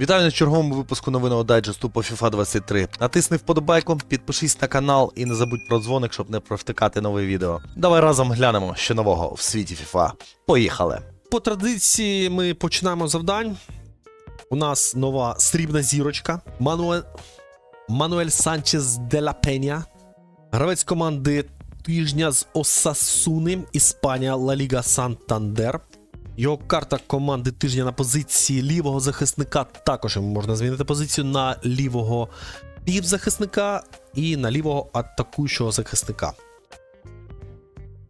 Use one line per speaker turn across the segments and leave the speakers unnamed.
Вітаю на черговому випуску новинного дайджесту по FIFA 23. Натисни вподобайку, підпишись на канал і не забудь про дзвоник, щоб не провтикати нове відео. Давай разом глянемо, що нового в світі FIFA. Поїхали!
По традиції ми починаємо завдань. У нас нова срібна зірочка. Мануель, Мануель Санчес де ла Пеня. Гравець команди тижня з Осасуни, Іспанія Ла Ліга Сантандер. Його карта команди тижня на позиції лівого захисника. Також можна змінити позицію на лівого півзахисника і на лівого атакуючого захисника.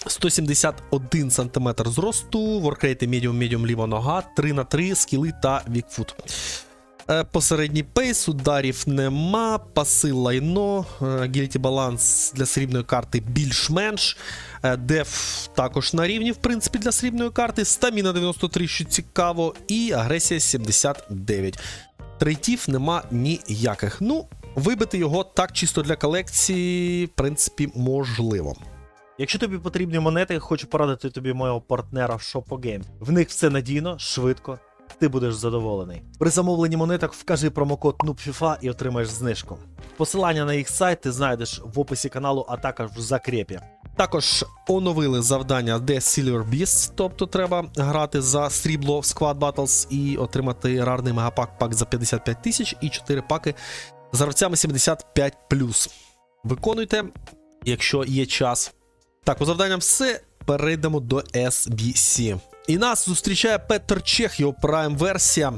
171 см зросту, воркрейти медіум медіум ліва нога, 3 на 3 скіли та вікфут. Е, Посередній пейс, ударів нема, паси лайно, гільті баланс для срібної карти більш-менш. Е, Деф також на рівні, в принципі, для срібної карти. Стаміна 93, що цікаво, і агресія 79. Трейтів нема ніяких. Ну, вибити його так чисто для колекції, в принципі, можливо.
Якщо тобі потрібні монети, хочу порадити тобі мого партнера в Shopogame. В них все надійно, швидко. Ти будеш задоволений. При замовленні монеток вкажи промокод NUBFIFA і отримаєш знижку. Посилання на їх сайт ти знайдеш в описі каналу, а також в закрепі.
Також оновили завдання The Silver Beast, тобто треба грати за срібло в Squad Battles і отримати рарний мегапак пак за 55 тисяч і 4 паки з гравцями 75 Виконуйте, якщо є час. Так, у завданням все. Перейдемо до SBC. І нас зустрічає Петер Чех, його прайм версія.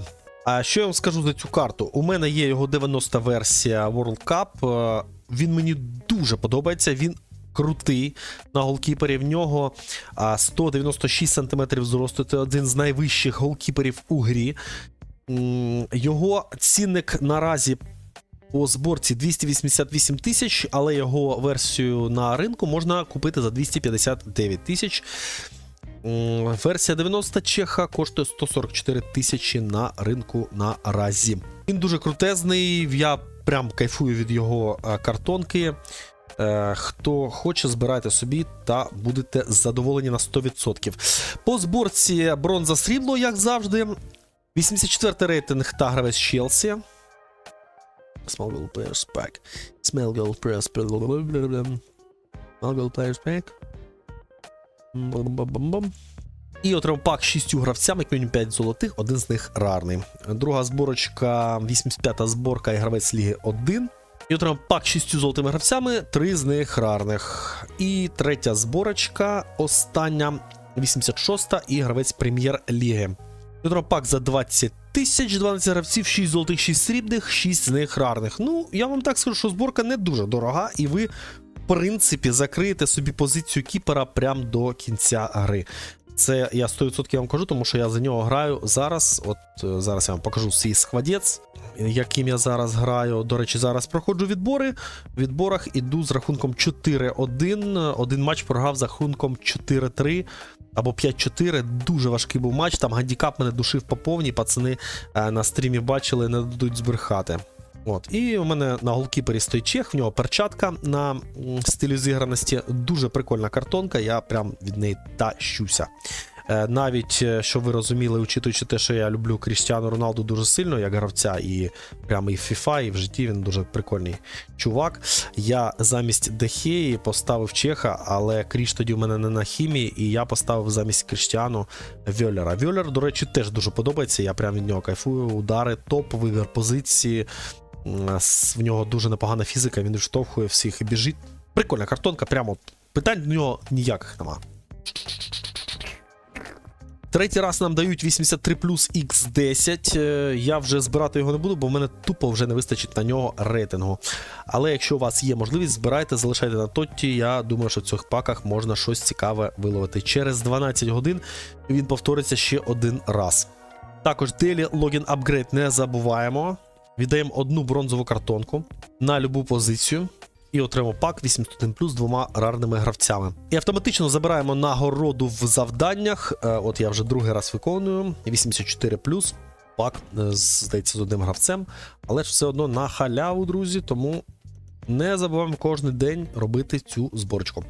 А що я вам скажу за цю карту? У мене є його 90 версія World Cup. Е, Він мені дуже подобається. Він крутий на голкіпері. В нього 196 см зросту. Це один з найвищих голкіперів у грі. Його цінник наразі по зборці 288 тисяч, але його версію на ринку можна купити за 259 тисяч. Версія 90 чеха коштує 144 тисячі на ринку наразі. Він дуже крутезний. Я прям кайфую від його е, картонки. Е, Хто хоче, збирайте собі та будете задоволені на 100%. По зборці бронза срібло, як завжди. 84 рейтинг та гравець Челсі. Small Goal Players Pack. Small Goal Players Small Goal Players Pack. І отримав пак з 6 гравцями, як мінімум 5 золотих, один з них рарний. Друга зборочка, 85-та зборка і гравець Ліги 1. І отримав пак з 6 золотими гравцями, 3 з них рарних. І третя зборочка, остання 86-та і гравець прем'єр-ліги. І отримав пак за 20 тисяч, 12 гравців, 6 золотих, 6 срібних, 6 з них рарних. Ну, я вам так скажу, що зборка не дуже дорога, і ви, принципі, закриєте собі позицію кіпера прямо до кінця гри. Це я 100% вам кажу, тому що я за нього граю зараз. От е, зараз я вам покажу свій складець, яким я зараз граю. До речі, зараз проходжу відбори. В відборах іду з рахунком 4-1. Один матч програв з рахунком 4-3 або 5-4. Дуже важкий був матч. Там гандікап мене душив по повній. Пацани е, на стрімі бачили, не дадуть збрехати. От, і у мене на голкіпері стоїть чех, в нього перчатка на м, стилю зіграності. Дуже прикольна картонка, я прям від неї тащуся. Е, навіть, е, що ви розуміли, учитуючи те, що я люблю Крістіану Роналду дуже сильно, як гравця, і прямо і в FIFA, і в житті він дуже прикольний чувак. Я замість Дехеї поставив Чеха, але Кріш тоді в мене не на хімії, і я поставив замість Кріштіану Вьолера. Вьолер, до речі, теж дуже подобається. Я прям від нього кайфую. Удари, топ, вибір позиції. В нього дуже непогана фізика, він відштовхує всіх і біжить. Прикольна картонка, прямо питань до нього ніяких нема. Третій раз нам дають 83 плюс X10. Е, Я вже збирати його не буду, бо в мене тупо вже не вистачить на нього рейтингу. Але якщо у вас є можливість, збирайте, залишайте на тотті. Я думаю, що в цих паках можна щось цікаве виловити. Через 12 годин він повториться ще один раз. Також Daily Login Upgrade не забуваємо. Віддаємо одну бронзову картонку на любу позицію. І отримав пак 81 плюс з двома рарними гравцями. І автоматично забираємо нагороду в завданнях. Е, От я вже другий раз виконую. 84 плюс. Пак, е, здається, з одним гравцем. Але ж все одно на халяву, друзі. Тому не забуваємо кожен день робити цю зборочку.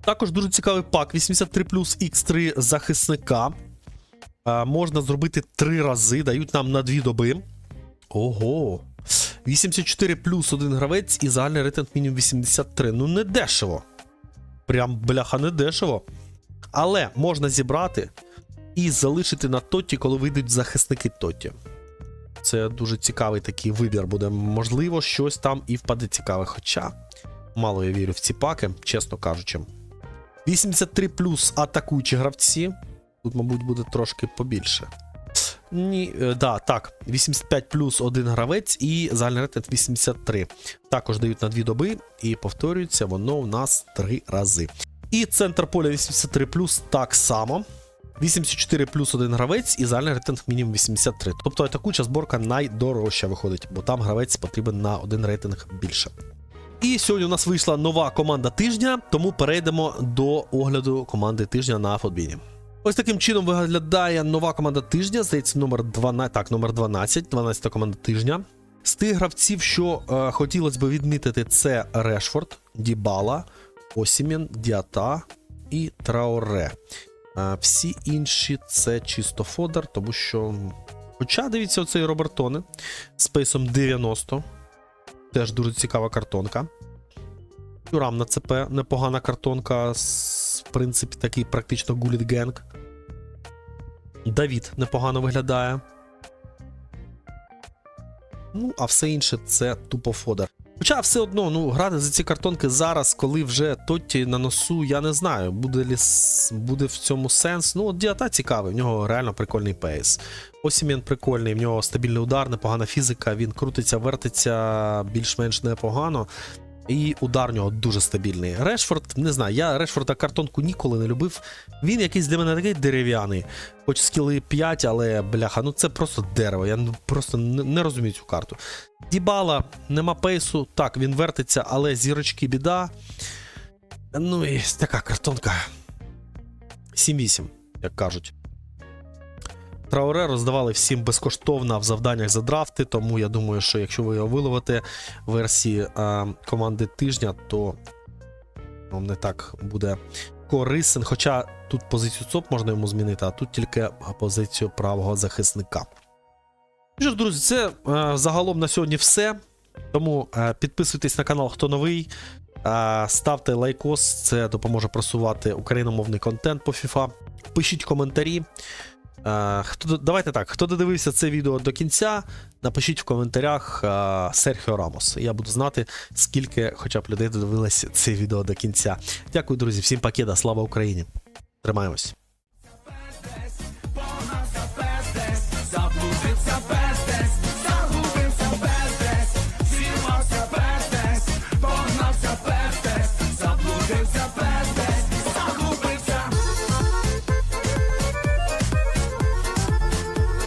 Також дуже цікавий пак 83 плюс X3 захисника. Е, Можна зробити три рази, дають нам на дві доби. Ого. 84 плюс один гравець і загальний рейтинг мінімум 83. Ну не дешево. Прям бляха не дешево. Але можна зібрати і залишити на Тотті, коли вийдуть захисники Тотті. Це дуже цікавий такий вибір буде. Можливо, щось там і впаде цікаве. Хоча мало я вірю в ці паки, чесно кажучи. 83 плюс атакуючі гравці. Тут, мабуть, буде трошки побільше. Ні, е, да, так. 85 плюс один гравець і загальний рейтинг 83. Також дають на дві доби, і повторюється воно у нас три рази. І центр поля 83 плюс так само. 84 плюс один гравець і загальний рейтинг мінімум 83. Тобто атакуюча зборка найдорожча виходить, бо там гравець потрібен на один рейтинг більше. І сьогодні у нас вийшла нова команда тижня, тому перейдемо до огляду команди тижня на футбіні. Ось таким чином виглядає нова команда тижня. Здається, номер 12, так, номер 12, 12 команда тижня. З тих гравців, що е, хотілося б відмітити, це Решфорд, Дібала, Осімін, Діата і Траоре. Е, всі інші це чисто фодер, тому що. Хоча дивіться, оцей Робертоне з пейсом 90. Теж дуже цікава картонка. Тюрам на ЦП непогана картонка. В принципі, такий практично гуліт генг. Давід непогано виглядає. Ну, а все інше це тупо фодер. Хоча все одно, ну, грати за ці картонки зараз, коли вже Тотті на носу, я не знаю, буде с- буде в цьому сенс. Ну, от Діата цікавий, в нього реально прикольний пейс. Осімін прикольний, в нього стабільний удар, непогана фізика, він крутиться, вертиться більш-менш непогано. І удар нього дуже стабільний. Решфорд, не знаю, я Решфорда картонку ніколи не любив. Він якийсь для мене такий дерев'яний. Хоч скіли 5, але бляха, ну це просто дерево. Я просто не розумію цю карту. Дібала, нема пейсу. Так, він вертиться, але зірочки біда. Ну і така картонка. 7-8, як кажуть. Трауре роздавали всім безкоштовно в завданнях за драфти, тому я думаю, що якщо ви його виловите в версії е, команди тижня, то вам не так буде корисен. Хоча тут позицію ЦОП можна йому змінити, а тут тільки позицію правого захисника. Ну Що ж, друзі, це е, загалом на сьогодні все. Тому е, підписуйтесь на канал, хто новий. Е, ставте лайкос, це допоможе просувати україномовний контент по FIFA. Пишіть коментарі. Е, хто, давайте так, хто додивився це відео до кінця, напишіть в коментарях е, Серхіо Рамос. Я буду знати, скільки хоча б людей додивилось це відео до кінця. Дякую, друзі, всім пакета, слава Україні! Тримаємось!